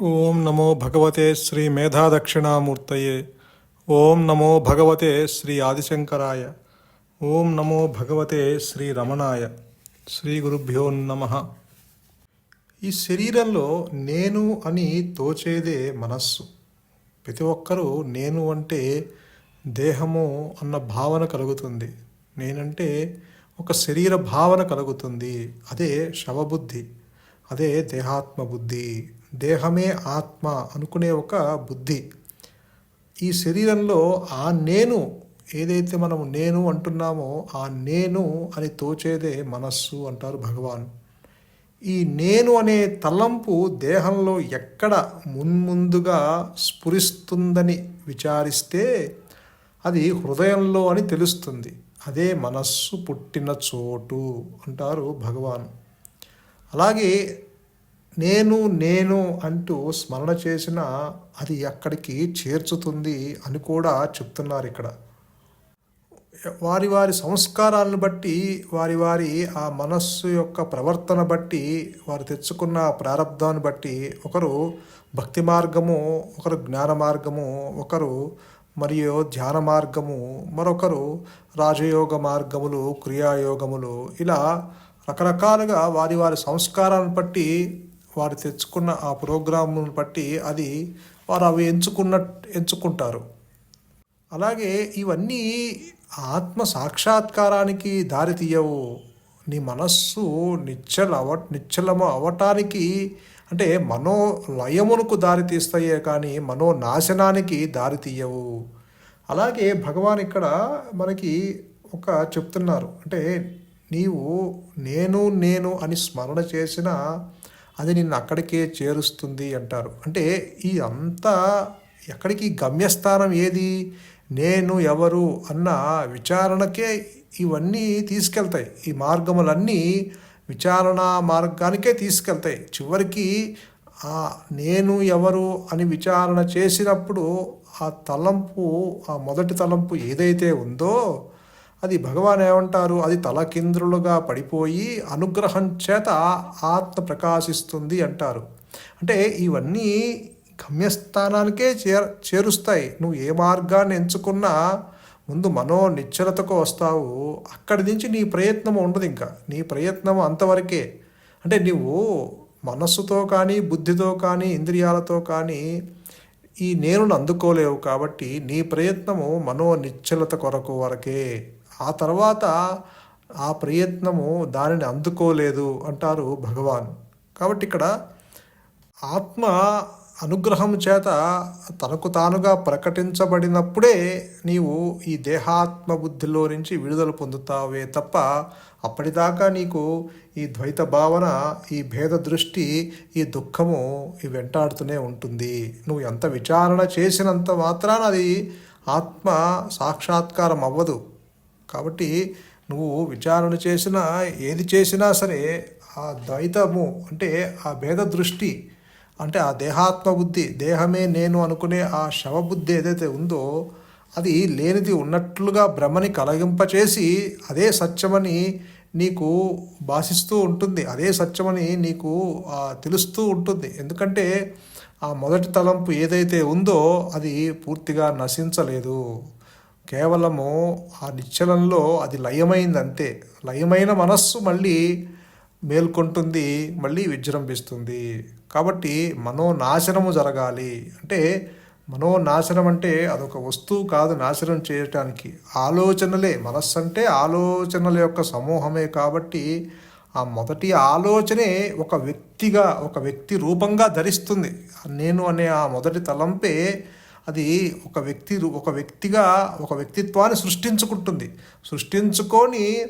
ఓం నమో భగవతే శ్రీ మేధాదక్షిణామూర్తయే. ఓం నమో భగవతే శ్రీ ఆదిశంకరాయ. ఓం నమో భగవతే శ్రీ రమణాయ. శ్రీ గురుభ్యో నమ. ఈ శరీరంలో నేను అని తోచేదే మనస్సు. ప్రతి ఒక్కరూ నేను అంటే దేహము అన్న భావన కలుగుతుంది. నేనంటే ఒక శరీర భావన కలుగుతుంది. అదే శవబుద్ధి. అదే దేహాత్మ బుద్ధి. దేహమే ఆత్మ అనుకునే ఒక బుద్ధి. ఈ శరీరంలో ఆ నేను ఏదైతే మనం నేను అంటున్నామో ఆ నేను అని తోచేదే మనస్సు అంటారు భగవాన్. ఈ నేను అనే తలంపు దేహంలో ఎక్కడ మున్ముందుగా స్ఫురిస్తుందని విచారిస్తే అది హృదయంలో అని తెలుస్తుంది. అదే మనస్సు పుట్టిన చోటు అంటారు భగవాన్. అలాగే నేను నేను అంటూ స్మరణ చేసిన అది అక్కడికి చేర్చుతుంది అని కూడా చెప్తున్నారు ఇక్కడ. వారి వారి సంస్కారాలను బట్టి వారి వారి ఆ మనస్సు యొక్క ప్రవర్తన బట్టి వారు తెచ్చుకున్న ప్రారంధాన్ని బట్టి ఒకరు భక్తి మార్గము ఒకరు జ్ఞాన మార్గము ఒకరు మరియు ధ్యాన మార్గము మరొకరు రాజయోగ మార్గములు క్రియాయోగములు. ఇలా రకరకాలుగా వారి వారి సంస్కారాలను బట్టి వారు తెచ్చుకున్న ఆ ప్రోగ్రామును బట్టి అది వారు అవి ఎంచుకున్న ఎంచుకుంటారు. అలాగే ఇవన్నీ ఆత్మ సాక్షాత్కారానికి దారి తీయవు. నీ మనస్సు నిశ్చల అవ నిశ్చలము అవటానికి అంటే మనో లయమునకు దారి తీస్తాయే కానీ మనో నాశనానికి దారి తీయవు. అలాగే భగవాన్ ఇక్కడ మనకి ఒక చెప్తున్నారు. అంటే నీవు నేను నేను అని స్మరణ చేసిన అది నిన్ను అక్కడికే చేరుస్తుంది అంటారు. అంటే ఈ అంతా ఎక్కడికి గమ్యస్థానం ఏది? నేను ఎవరు అన్న విచారణకే ఇవన్నీ తీసుకెళ్తాయి. ఈ మార్గములన్నీ విచారణ మార్గానికే తీసుకెళ్తాయి. చివరికి ఆ నేను ఎవరు అని విచారణ చేసినప్పుడు ఆ తలంపు ఆ మొదటి తలంపు ఏదైతే ఉందో అది భగవాన్ ఏమంటారు అది తలకింద్రులుగా పడిపోయి అనుగ్రహం చేత ఆత్మ ప్రకాశిస్తుంది అంటారు. అంటే ఇవన్నీ గమ్యస్థానానికే చేర చేరుస్తాయి. నువ్వు ఏ మార్గాన్ని ఎంచుకున్నా ముందు మనో నిశ్చలతకు వస్తావు. అక్కడి నుంచి నీ ప్రయత్నం ఉండదు ఇంకా. నీ ప్రయత్నం అంతవరకే. అంటే నువ్వు మనస్సుతో కానీ బుద్ధితో కానీ ఇంద్రియాలతో కానీ ఈ నేనును అందుకోలేవు కాబట్టి నీ ప్రయత్నము మనో నిశ్చలత కొరకు వరకే. ఆ తర్వాత ఆ ప్రయత్నము దానిని అందుకోలేదు అంటారు భగవాన్. కాబట్టి ఇక్కడ ఆత్మ అనుగ్రహం చేత తనకు తానుగా ప్రకటించబడినప్పుడే నీవు ఈ దేహాత్మ బుద్ధిలో నుంచి విడుదల పొందుతావే తప్ప అప్పటిదాకా నీకు ఈ ద్వైత భావన ఈ భేద దృష్టి ఈ దుఃఖము ఈ వెంటాడుతూనే ఉంటుంది. నువ్వు ఎంత విచారణ చేసినంత మాత్రాన అది ఆత్మ సాక్షాత్కారం అవ్వదు కాబట్టి నువ్వు విచారణ చేసినా ఏది చేసినా సరే ఆ ద్వైతము అంటే ఆ భేద దృష్టి అంటే ఆ దేహాత్మ బుద్ధి దేహమే నేను అనుకునే ఆ శవబుద్ధి ఏదైతే ఉందో అది లేనిది ఉన్నట్లుగా భ్రమని కలగింపచేసి అదే సత్యమని నీకు భాషిస్తూ ఉంటుంది అదే సత్యమని నీకు తెలుస్తూ ఉంటుంది. ఎందుకంటే ఆ మొదటి తలంపు ఏదైతే ఉందో అది పూర్తిగా నశించలేదు. కేవలము ఆ నిశ్చలంలో అది లయమైంది అంతే లయమైన మనస్సు మళ్ళీ మేల్కొంటుంది మళ్ళీ విజృంభిస్తుంది. కాబట్టి మనోనాశనము జరగాలి. అంటే మనోనాశనం అంటే అదొక వస్తువు కాదు నాశనం చేయటానికి. ఆలోచనలే మనస్సు అంటే ఆలోచనల యొక్క సమూహమే కాబట్టి ఆ మొదటి ఆలోచనే ఒక వ్యక్తిగా ఒక వ్యక్తి రూపంగా ధరిస్తుంది. నేను అనే ఆ మొదటి తలంపే అది ఒక వ్యక్తి ఒక వ్యక్తిగా ఒక వ్యక్తిత్వాన్ని సృష్టించుకుంటుంది. సృష్టించుకొని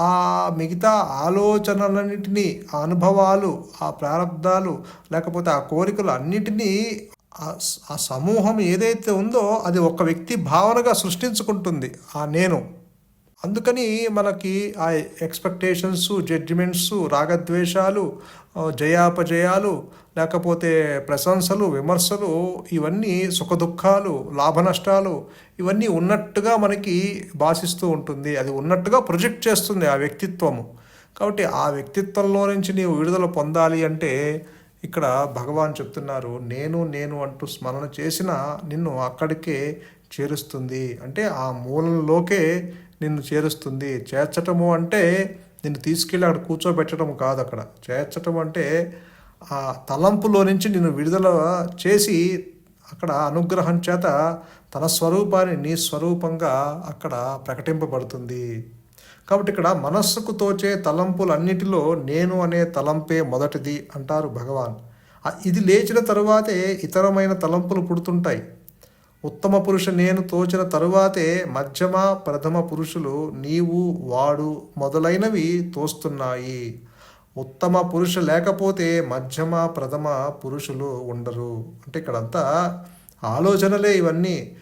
ఆ మిగతా ఆలోచనలన్నింటినీ ఆ అనుభవాలు ఆ ప్రారంధాలు లేకపోతే ఆ కోరికలు అన్నిటినీ ఆ సమూహం ఏదైతే ఉందో అది ఒక వ్యక్తి భావనగా సృష్టించుకుంటుంది. ఆ నేను. అందుకని మనకి ఆ ఎక్స్పెక్టేషన్స్ జడ్జిమెంట్స్ రాగద్వేషాలు జయాపజయాలు లేకపోతే ప్రశంసలు విమర్శలు ఇవన్నీ సుఖదుఖాలు లాభ నష్టాలు ఇవన్నీ ఉన్నట్టుగా మనకి భాషిస్తూ ఉంటుంది. అది ఉన్నట్టుగా ప్రొజెక్ట్ చేస్తుంది ఆ వ్యక్తిత్వము. కాబట్టి ఆ వ్యక్తిత్వంలో నుంచి నీవు విడుదల పొందాలి అంటే ఇక్కడ భగవాన్ చెప్తున్నారు నేను నేను అంటూ స్మరణ చేసిన నిన్ను అక్కడికే చేరుస్తుంది. అంటే ఆ మూలంలోకే నిన్ను చేరుస్తుంది. చేర్చటము అంటే నిన్ను తీసుకెళ్ళి అక్కడ కూర్చోబెట్టడం కాదు అక్కడ. చేర్చటం అంటే ఆ తలంపులో నుంచి నిన్ను విడుదల చేసి అక్కడ అనుగ్రహం చేత తన స్వరూపాన్ని నీ స్వరూపంగా అక్కడ ప్రకటింపబడుతుంది. కాబట్టి ఇక్కడ మనస్సుకు తోచే తలంపులన్నిటిలో నేను అనే తలంపే మొదటిది అంటారు భగవాన్. ఇది లేచిన తరువాతే ఇతరమైన తలంపులు పుడుతుంటాయి. ఉత్తమ పురుష నేను తోచిన తరువాతే మధ్యమ ప్రథమ పురుషులు నీవు వాడు మొదలైనవి తోస్తున్నాయి. ఉత్తమ పురుష లేకపోతే మధ్యమ ప్రథమ పురుషులు ఉండరు. అంటే ఇక్కడంతా ఆలోచనలే ఇవన్నీ.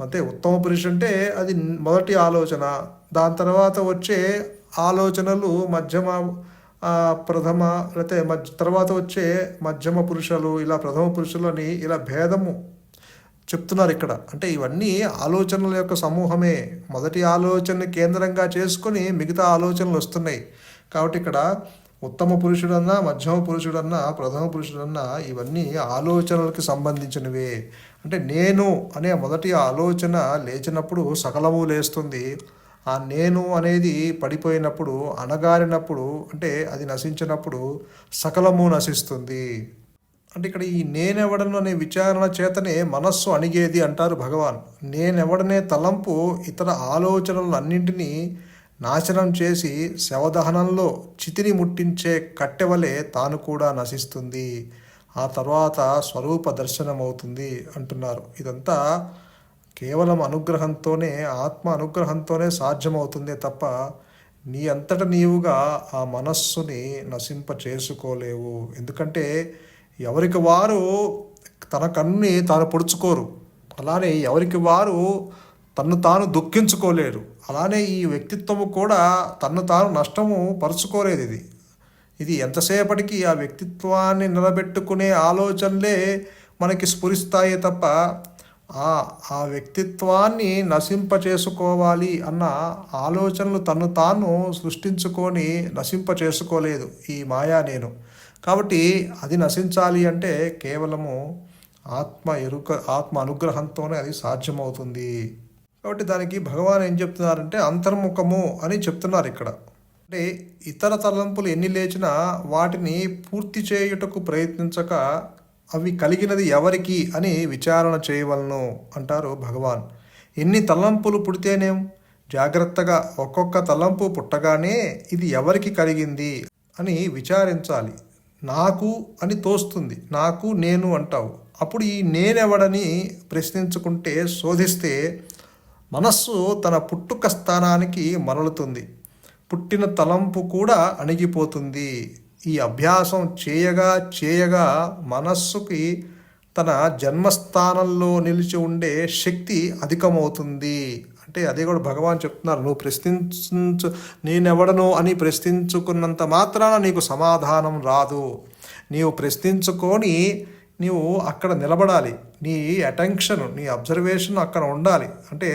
అంటే ఉత్తమ పురుషు అంటే అది మొదటి ఆలోచన. దాని తర్వాత వచ్చే ఆలోచనలు మధ్యమ ప్రథమ లేకపోతే మధ్య తర్వాత వచ్చే మధ్యమ పురుషులు ఇలా ప్రథమ పురుషులు అని ఇలా భేదము చెప్తున్నారు ఇక్కడ. అంటే ఇవన్నీ ఆలోచనల యొక్క సమూహమే. మొదటి ఆలోచనని కేంద్రంగా చేసుకొని మిగతా ఆలోచనలు వస్తున్నాయి. కాబట్టి ఇక్కడ ఉత్తమ పురుషుడన్నా మధ్యమ పురుషుడన్నా ప్రథమ పురుషుడన్నా ఇవన్నీ ఆలోచనలకు సంబంధించినవే. అంటే నేను అనే మొదటి ఆలోచన లేచినప్పుడు సకలము లేస్తుంది. ఆ నేను అనేది పడిపోయినప్పుడు అణగారినప్పుడు అంటే అది నశించినప్పుడు సకలము నశిస్తుంది. అంటే ఇక్కడ ఈ నేనెవడను అనే విచారణ చేతనే మనస్సు అణిగేది అంటారు భగవాన్. నేనెవడనే తలంపు ఇతర ఆలోచనలన్నింటినీ నాశనం చేసి శవదహనంలో చితిని ముట్టించే కట్టెవలే తాను కూడా నశిస్తుంది. ఆ తర్వాత స్వరూప దర్శనమవుతుంది అంటున్నారు. ఇదంతా కేవలం అనుగ్రహంతోనే ఆత్మ అనుగ్రహంతోనే సాధ్యమవుతుందే తప్ప నీ అంతట నీవుగా ఆ మనస్సుని నశింప చేసుకోలేవు ఎందుకంటే ఎవరికి వారు తన కన్నుని తాను పొడుచుకోరు. అలానే ఎవరికి వారు తన్ను తాను దుఃఖించుకోలేరు. అలానే ఈ వ్యక్తిత్వము కూడా తన్ను తాను నష్టము పరుచుకోలేదు ఇది. ఇది ఎంతసేపటికి ఆ వ్యక్తిత్వాన్ని నిలబెట్టుకునే ఆలోచనలే మనకి స్ఫురిస్తాయే తప్ప ఆ ఆ వ్యక్తిత్వాన్ని నశింప చేసుకోవాలి అన్న ఆలోచనలు తను తాను సృష్టించుకొని నశింప చేసుకోలేదు ఈ మాయా నేను. కాబట్టి అది నశించాలి అంటే కేవలము ఆత్మ ఎరుక ఆత్మ అనుగ్రహంతోనే అది సాధ్యమవుతుంది. కాబట్టి దానికి భగవాన్ ఏం చెప్తున్నారంటే అంతర్ముఖము అని చెప్తున్నారు ఇక్కడ. అంటే ఇతర తలంపులు ఎన్ని లేచినా వాటిని పూర్తి చేయుటకు ప్రయత్నించక అవి కలిగినది ఎవరికి అని విచారణ చేయవలను అంటారు భగవాన్. ఎన్ని తలంపులు పుడితేనేం? జాగ్రత్తగా ఒక్కొక్క తలంపు పుట్టగానే ఇది ఎవరికి కలిగింది అని విచారించాలి. నాకు అని తోస్తుంది. నాకు నేను అంటావు. అప్పుడు ఈ నేనెవడని ప్రశ్నించుకుంటే శోధిస్తే మనస్సు తన పుట్టుక స్థానానికి మరలుతుంది. పుట్టిన తలంపు కూడా అణిగిపోతుంది. ఈ అభ్యాసం చేయగా చేయగా మనస్సుకి తన జన్మస్థానంలో నిలిచి ఉండే శక్తి అధికమవుతుంది. అంటే అదే కూడా భగవాన్ చెప్తున్నారు. నువ్వు ప్రశ్నించు నేనెవడను అని ప్రశ్నించుకున్నంత మాత్రాన నీకు సమాధానం రాదు. నీవు ప్రశ్నించుకొని నీవు అక్కడ నిలబడాలి. నీ అటెన్షన్ నీ అబ్జర్వేషన్ అక్కడ ఉండాలి. అంటే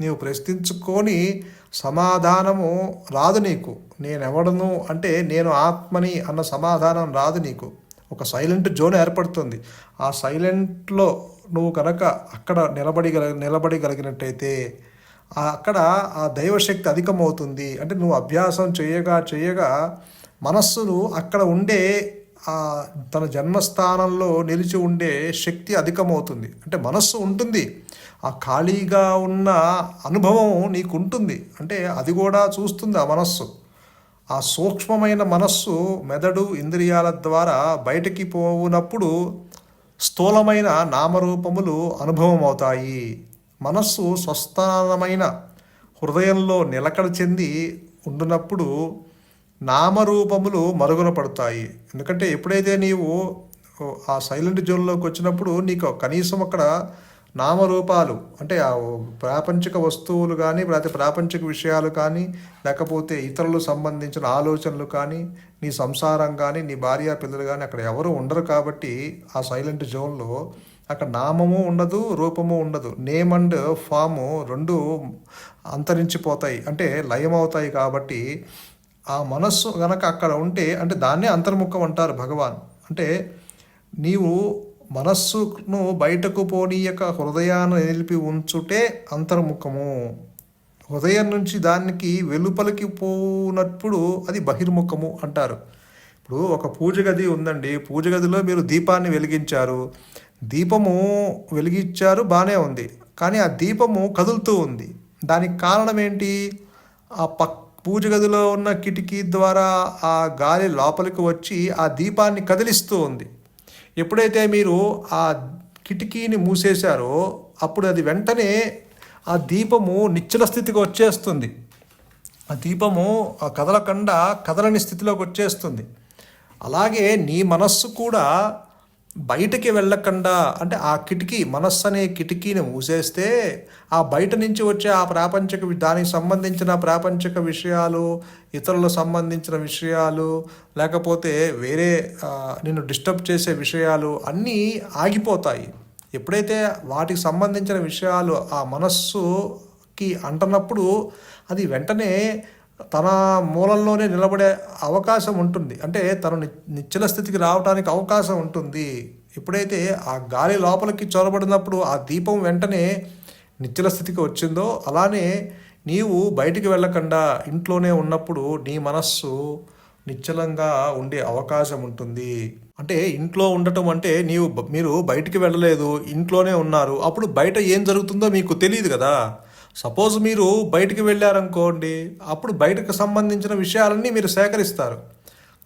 నీవు ప్రశ్నించుకొని సమాధానము రాదు నీకు. నేనెవడను అంటే నేను ఆత్మని అన్న సమాధానం రాదు నీకు. ఒక సైలెంట్ జోన్ ఏర్పడుతుంది. ఆ సైలెంట్లో నువ్వు కనుక అక్కడ నిలబడిగల నిలబడిగలిగినట్టయితే అక్కడ ఆ దైవశక్తి అధికమవుతుంది. అంటే నువ్వు అభ్యాసం చేయగా చేయగా మనస్సును అక్కడ ఉండే తన జన్మస్థానంలో నిలిచి ఉండే శక్తి అధికమవుతుంది. అంటే మనస్సు ఉంటుంది. ఆ ఖాళీగా ఉన్న అనుభవం నీకు ఉంటుంది అంటే అది కూడా చూస్తుంది ఆ మనస్సు. ఆ సూక్ష్మమైన మనస్సు మెదడు ఇంద్రియాల ద్వారా బయటికి పోవునప్పుడు స్థూలమైన నామరూపములు అనుభవం అవుతాయి మనస్సు స్వస్థానమైన హృదయంలో నిలకడ చెంది ఉండునప్పుడు నామరూపములు మరుగున పడతాయి ఎందుకంటే ఎప్పుడైతే నీవు ఆ సైలెంట్ జోన్లోకి వచ్చినప్పుడు నీకు కనీసం అక్కడ నామరూపాలు అంటే ఆ ప్రాపంచిక వస్తువులు కానీ లేకపోతే ప్రాపంచిక విషయాలు కానీ లేకపోతే ఇతరులు సంబంధించిన ఆలోచనలు కానీ నీ సంసారం కానీ నీ భార్య పిల్లలు కానీ అక్కడ ఎవరు ఉండరు కాబట్టి ఆ సైలెంట్ జోన్లో అక్కడ నామము ఉండదు రూపము ఉండదు. నేమ్ అండ్ ఫాము రెండు అంతరించిపోతాయి. అంటే లయమవుతాయి కాబట్టి ఆ మనస్సు గనక అక్కడ ఉంటే అంటే దాన్నే అంతర్ముఖం అంటారు భగవాన్. అంటే నీవు మనస్సును బయటకు పోనీయక హృదయాన్ని నిలిపి ఉంచుటే అంతర్ముఖము. హృదయం నుంచి దానికి వెలుపలికి పోనప్పుడు అది బహిర్ముఖము అంటారు. ఇప్పుడు ఒక పూజ గది ఉందండి. పూజ గదిలో మీరు దీపాన్ని వెలిగించారు. దీపము వెలిగించారు బాగానే ఉంది. కానీ ఆ దీపము కదులుతూ ఉంది. దానికి కారణం ఏంటి? ఆ పక్ పూజ గదిలో ఉన్న కిటికీ ద్వారా ఆ గాలి లోపలికి వచ్చి ఆ దీపాన్ని కదిలిస్తూ ఉంది. ఎప్పుడైతే మీరు ఆ కిటికీని మూసేశారో అప్పుడు అది వెంటనే ఆ దీపము నిచ్చల స్థితికి వచ్చేస్తుంది. ఆ దీపము ఆ కదలకుండా కదలని స్థితిలోకి వచ్చేస్తుంది. అలాగే నీ మనస్సు కూడా బయటికి వెళ్ళకుండా అంటే ఆ కిటికీ మనస్సు అనే కిటికీని మూసేస్తే ఆ బయట నుంచి వచ్చే ఆ ప్రాపంచిక దానికి సంబంధించిన ప్రాపంచిక విషయాలు ఇతరులకు సంబంధించిన విషయాలు లేకపోతే వేరే నిన్ను డిస్టర్బ్ చేసే విషయాలు అన్నీ ఆగిపోతాయి. ఎప్పుడైతే వాటికి సంబంధించిన విషయాలు ఆ మనస్సుకి అంటనప్పుడు అది వెంటనే తన మూలంలోనే నిలబడే అవకాశం ఉంటుంది. అంటే తను ని- నిశ్చల స్థితికి రావడానికి అవకాశం ఉంటుంది. ఎప్పుడైతే ఆ గాలి లోపలికి చొరబడినప్పుడు ఆ దీపం వెంటనే నిశ్చల స్థితికి వచ్చిందో అలానే నీవు బయటికి వెళ్ళకుండా ఇంట్లోనే ఉన్నప్పుడు నీ మనస్సు నిశ్చలంగా ఉండే అవకాశం ఉంటుంది. అంటే ఇంట్లో ఉండటం అంటే నీవు మీరు బయటికి వెళ్ళలేదు ఇంట్లోనే ఉన్నారు అప్పుడు బయట ఏం జరుగుతుందో మీకు తెలియదు కదా. సపోజ్ మీరు బయటికి వెళ్ళారనుకోండి అప్పుడు బయటకు సంబంధించిన విషయాలన్నీ మీరు సేకరిస్తారు.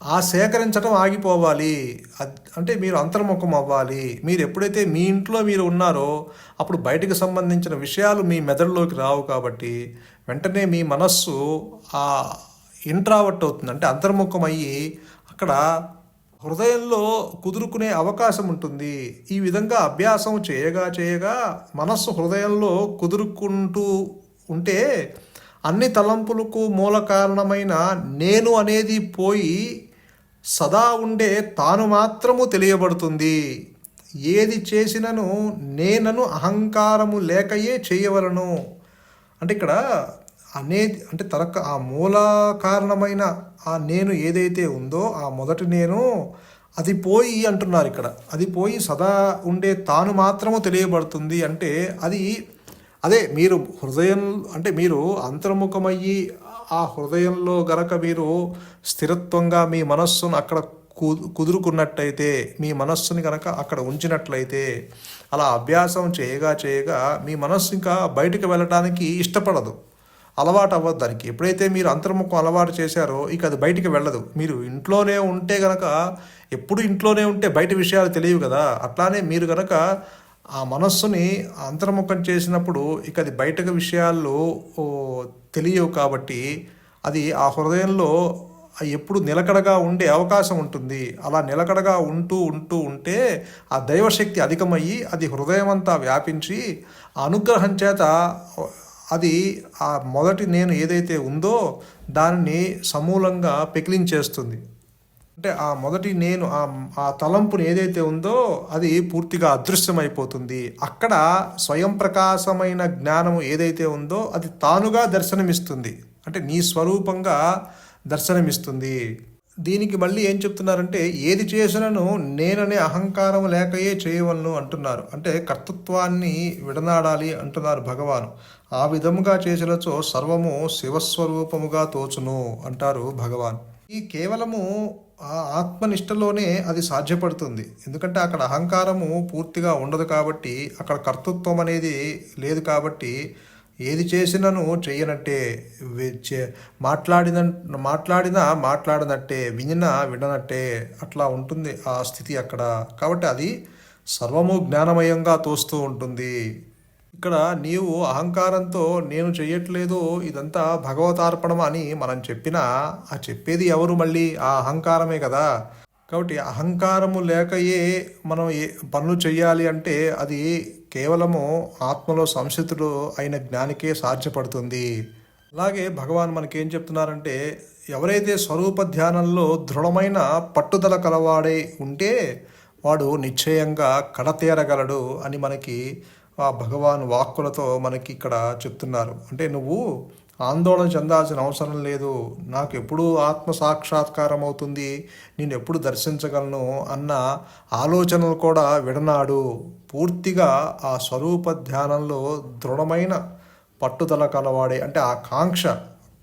ఆ సేకరించడం ఆగిపోవాలి. అంటే మీరు అంతర్ముఖం అవ్వాలి. మీరు ఎప్పుడైతే మీ ఇంట్లో మీరు ఉన్నారో అప్పుడు బయటకు సంబంధించిన విషయాలు మీ మెదడులోకి రావు కాబట్టి వెంటనే మీ మనస్సు ఆ ఇంట్రావర్ట్ అవుతుంది. అంటే అంతర్ముఖం అయ్యి అక్కడ హృదయంలో కుదురుకునే అవకాశం ఉంటుంది. ఈ విధంగా అభ్యాసం చేయగా చేయగా మనస్సు హృదయంలో కుదురుకుంటూ ఉంటే అన్ని తలంపులకు మూల కారణమైన నేను అనేది పోయి సదా ఉండే తాను మాత్రము తెలియబడుతుంది. ఏది చేసినను నేనను అహంకారము లేకయే చేయవలను. అంటే ఇక్కడ అనేది అంటే తనకు ఆ మూల కారణమైన ఆ నేను ఏదైతే ఉందో ఆ మొదటి నేను అది పోయి అంటున్నారు ఇక్కడ. అది పోయి సదా ఉండే తాను మాత్రము తెలియబడుతుంది అంటే అది అదే మీరు హృదయం అంటే మీరు అంతర్ముఖమయ్యి ఆ హృదయంలో గనక మీరు స్థిరత్వంగా మీ మనస్సును అక్కడ కుదురుకున్నట్టయితే మీ మనస్సుని కనుక అక్కడ ఉంచినట్లయితే అలా అభ్యాసం చేయగా చేయగా మీ మనస్సు ఇంకా బయటకు వెళ్ళటానికి ఇష్టపడదు. అలవాటు అవ్వదు దానికి. ఎప్పుడైతే మీరు అంతర్ముఖం అలవాటు చేశారో ఇక అది బయటికి వెళ్ళదు. మీరు ఇంట్లోనే ఉంటే గనక ఎప్పుడు ఇంట్లోనే ఉంటే బయట విషయాలు తెలియవు కదా. అట్లానే మీరు గనక ఆ మనస్సుని అంతర్ముఖం చేసినప్పుడు ఇక అది బయటకు విషయాల్లో తెలియవు కాబట్టి అది ఆ హృదయంలో ఎప్పుడు నిలకడగా ఉండే అవకాశం ఉంటుంది. అలా నిలకడగా ఉంటూ ఉంటూ ఉంటే ఆ దైవశక్తి అధికమయ్యి అది హృదయం అంతా వ్యాపించి ఆ అనుగ్రహం చేత అది ఆ మొదటి నేను ఏదైతే ఉందో దానిని సమూలంగా పెకిలించేస్తుంది. అంటే ఆ మొదటి నేను ఆ ఆ తలంపుని ఏదైతే ఉందో అది పూర్తిగా అదృశ్యమైపోతుంది. అక్కడ స్వయం ప్రకాశమైన జ్ఞానము ఏదైతే ఉందో అది తానుగా దర్శనమిస్తుంది. అంటే నీ స్వరూపంగా దర్శనమిస్తుంది. దీనికి మళ్ళీ ఏం చెప్తున్నారంటే ఏది చేసినను నేననే అహంకారం లేకయే చేయవలను అంటున్నారు. అంటే కర్తృత్వాన్ని విడనాడాలి అంటున్నారు భగవాను. ఆ విధముగా చేసినచో సర్వము శివస్వరూపముగా తోచును అంటారు భగవాన్. ఈ కేవలము ఆ ఆత్మనిష్టలోనే అది సాధ్యపడుతుంది. ఎందుకంటే అక్కడ అహంకారము పూర్తిగా ఉండదు కాబట్టి అక్కడ కర్తృత్వం అనేది లేదు కాబట్టి ఏది చేసినను చేయనట్టే చే- మాట్లాడిన మాట్లాడినా మాట్లాడినట్టే వినినా విననట్టే అట్లా ఉంటుంది ఆ స్థితి అక్కడ. కాబట్టి అది సర్వము జ్ఞానమయంగా తోస్తూ ఉంటుంది. ఇక్కడ నీవు అహంకారంతో నేను చెయ్యట్లేదు ఇదంతా భగవతార్పణం అని మనం చెప్పినా ఆ చెప్పేది ఎవరు మళ్ళీ? ఆ అహంకారమే కదా. కాబట్టి అహంకారము లేకయే మనం ఏ పనులు చేయాలి అంటే అది కేవలము ఆత్మలో సంసితుడు అయిన జ్ఞానికే సాధ్యపడుతుంది. అలాగే భగవాన్ మనకేం చెప్తున్నారంటే ఎవరైతే స్వరూప ధ్యానంలో దృఢమైన పట్టుదల కలవాడై ఉంటే వాడు నిశ్చయంగా కడతేరగలడు అని మనకి ఆ భగవాన్ వాక్కులతో మనకి ఇక్కడ చెప్తున్నారు. అంటే నువ్వు ఆందోళన చెందాల్సిన అవసరం లేదు. నాకు ఎప్పుడు ఆత్మ సాక్షాత్కారం అవుతుంది. నేను ఎప్పుడు దర్శించగలను అన్న ఆలోచనలు కూడా విడనాడు. పూర్తిగా ఆ స్వరూప ధ్యానంలో దృఢమైన పట్టుదల కలవాడే అంటే ఆ కాంక్ష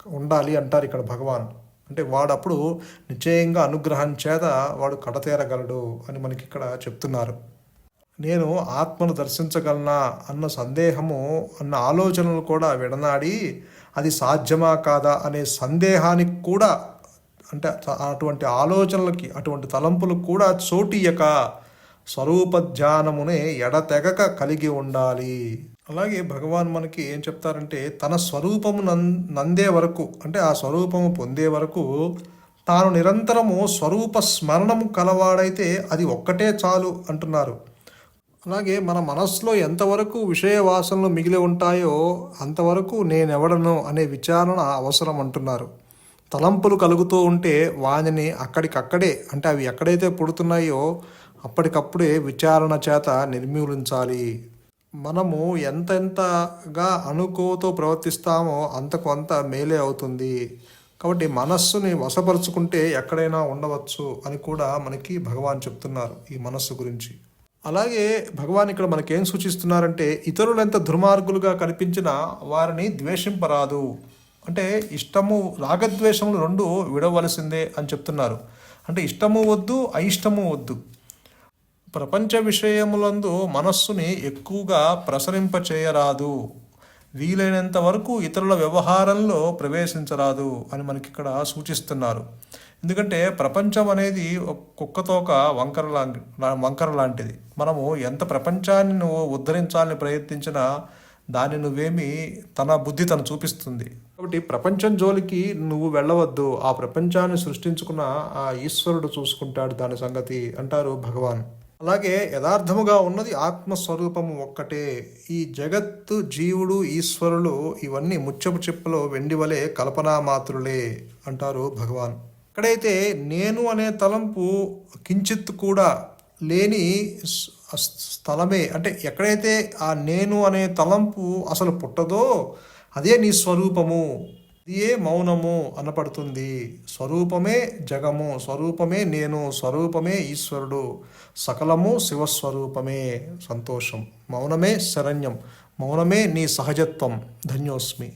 ఉండాలి అంటారు ఇక్కడ భగవాన్. అంటే వాడప్పుడు నిశ్చయంగా అనుగ్రహం చేత వాడు కడతేరగలడు అని మనకి ఇక్కడ చెప్తున్నారు. నేను ఆత్మను దర్శించగలనా అన్న సందేహము అన్న ఆలోచనలు కూడా విడనాడి అది సాధ్యమా కాదా అనే సందేహానికి కూడా అంటే అటువంటి ఆలోచనలకి అటువంటి తలంపులకు కూడా చోటియక స్వరూప ధ్యానమునే ఎడతెగక కలిగి ఉండాలి. అలాగే భగవాన్ మనకి ఏం చెప్తారంటే తన స్వరూపము నంద నందే వరకు అంటే ఆ స్వరూపము పొందే వరకు తాను నిరంతరము స్వరూప స్మరణము కలవాడైతే అది ఒక్కటే చాలు అంటున్నారు. అలాగే మన మనస్సులో ఎంతవరకు విషయ వాసనలు మిగిలి ఉంటాయో అంతవరకు నేనెవడను అనే విచారణ అవసరం అంటున్నారు తలంపులు కలుగుతూ ఉంటే వానిని అక్కడికక్కడే అంటే అవి ఎక్కడైతే పుడుతున్నాయో అప్పటికప్పుడే విచారణ చేత నిర్మూలించాలి. మనము ఎంతెంతగా అనుకోతో ప్రవర్తిస్తామో అంతకు అంత మేలే అవుతుంది. కాబట్టి మనస్సుని వశపరుచుకుంటే ఎక్కడైనా ఉండవచ్చు అని కూడా మనకి భగవాన్ చెప్తున్నారు ఈ మనస్సు గురించి. అలాగే భగవాన్ ఇక్కడ మనకేం సూచిస్తున్నారంటే ఇతరులు ఎంత దుర్మార్గులుగా కనిపించినా వారిని ద్వేషింపరాదు. అంటే ఇష్టము రాగద్వేషములు రెండు విడవలసిందే అని చెప్తున్నారు. అంటే ఇష్టము వద్దు అయిష్టము వద్దు. ప్రపంచ విషయములందు మనస్సుని ఎక్కువగా ప్రసరింపచేయరాదు. వీలైనంత వరకు ఇతరుల వ్యవహారంలో ప్రవేశించరాదు అని మనకి ఇక్కడ సూచిస్తున్నారు. ఎందుకంటే ప్రపంచం అనేది ఒక కుక్కతోక వంకర లాంటి వంకర లాంటిది. మనము ఎంత ప్రపంచాన్ని నువ్వు ఉద్ధరించాలని ప్రయత్నించినా దాన్ని నువ్వేమి తన బుద్ధి తను చూపిస్తుంది. కాబట్టి ప్రపంచం జోలికి నువ్వు వెళ్ళవద్దు. ఆ ప్రపంచాన్ని సృష్టించుకున్న ఆ ఈశ్వరుడు చూసుకుంటాడు దాని సంగతి అంటారు భగవాన్. అలాగే యథార్థముగా ఉన్నది ఆత్మస్వరూపము ఒక్కటే. ఈ జగత్తు జీవుడు ఈశ్వరులు ఇవన్నీ ముచ్చపు చెప్పులో వెండి వలె కల్పనా మాత్రులే అంటారు భగవాన్. ఇక్కడైతే నేను అనే తలంపు కించిత్ కూడా లేని స్థలమే. అంటే ఎక్కడైతే ఆ నేను అనే తలంపు అసలు పుట్టదో అదే నీ స్వరూపము. ఇదియే మౌనము అనపడుతుంది? స్వరూపమే జగము స్వరూపమే నేను స్వరూపమే ఈశ్వరుడు. సకలము శివస్వరూపమే. సంతోషం. మౌనమే శరణ్యం. మౌనమే నీ సహజత్వం. ధన్యోస్మి.